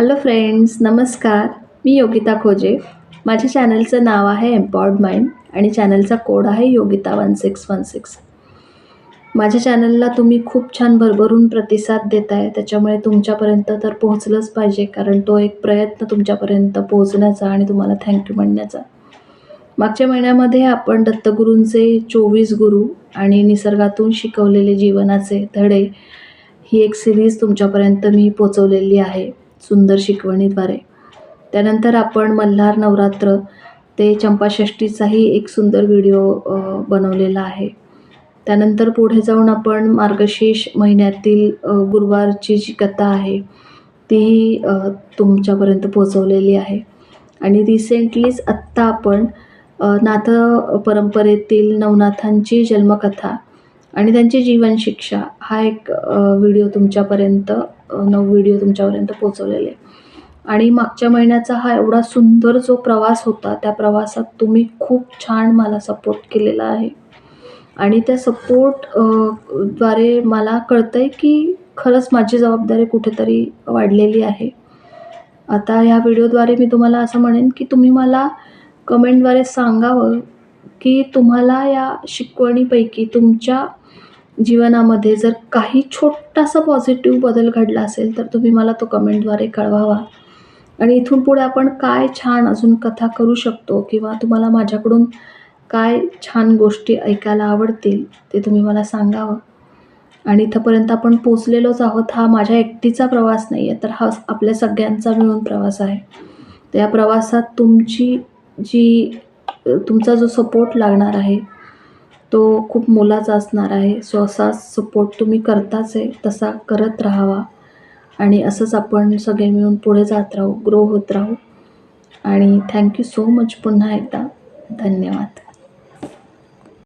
Hello friends नमस्कार. मी योगिता खोजे. माझ्या चॅनलचं नाव आहे एम्पॉर्ड माइंड आणि चॅनलचा कोड आहे Yogita one six one six माझ्या चॅनलला तुम्ही खूप छान भरभरून प्रतिसाद देत आहे त्याच्यामुळे तुमच्यापर्यंत तर पोहोचलंच पाहिजे कारण तो एक प्रयत्न तुमच्यापर्यंत पोहोचण्याचा आणि तुम्हाला थँक्यू म्हणण्याचा. मागच्या महिन्यामध्ये आपण दत्तगुरूंचे चोवीस गुरु आणि निसर्गातून शिकवलेले जीवनाचे धडे ही एक सिरीज तुमच्यापर्यंत मी पोचवलेली आहे. सुंदर शिकवणीद्वारे. त्यानंतर आपण मल्हार नवरात्र ते चंपाषष्टीचाही एक सुंदर व्हिडिओ बनवलेला आहे. त्यानंतर पुढे जाऊन आपण मार्गशीर्ष महिन्यातील गुरुवारची जी कथा आहे ती तुमच्यापर्यंत पोचवलेली आहे. आणि रिसेंटलीच आत्ता आपण नाथ परंपरेतील नवनाथांची जन्मकथा आणि त्यांची जीवनशिक्षा हा एक व्हिडिओ तुमच्यापर्यंत नऊ व्हिडिओ तुमच्यापर्यंत पोचवलेले आणि मागच्या महिन्याचा हा एवढा सुंदर जो प्रवास होता त्या प्रवासात तुम्ही खूप छान मला सपोर्ट केलेला आहे. आणि त्या सपोर्टद्वारे मला कळतं आहे की खरंच माझी जबाबदारी कुठेतरी वाढलेली आहे. आता ह्या व्हिडिओद्वारे मी तुम्हाला असं म्हणेन की तुम्ही मला कमेंटद्वारे सांगावं की तुम्हाला या शिकवणीपैकी तुमच्या जीवनामध्ये जर काही छोटासा पॉझिटिव्ह बदल घडला असेल तर तुम्ही मला तो कमेंटद्वारे कळवावा. आणि इथून पुढे आपण काय छान अजून कथा करू शकतो किंवा तुम्हाला माझ्याकडून काय छान गोष्टी ऐकायला आवडतील ते तुम्ही मला सांगावं. आणि इथंपर्यंत आपण पोचलेलोच आहोत हा माझ्या एकटीचा प्रवास नाही आहे तर हा आपल्या सगळ्यांचा मिळून प्रवास आहे. तर या प्रवासात तुमची जी तुमचा जो सपोर्ट लागणार आहे तो खूप मोलाचा असणार आहे. सो असा सपोर्ट तुम्ही करताच आहे. तसा करत राहावा. आणि असंच आपण सगळे मिळून पुढे जात राहू ग्रो होत राहू. आणि थँक्यू सो मच पुन्हा एकदा. धन्यवाद.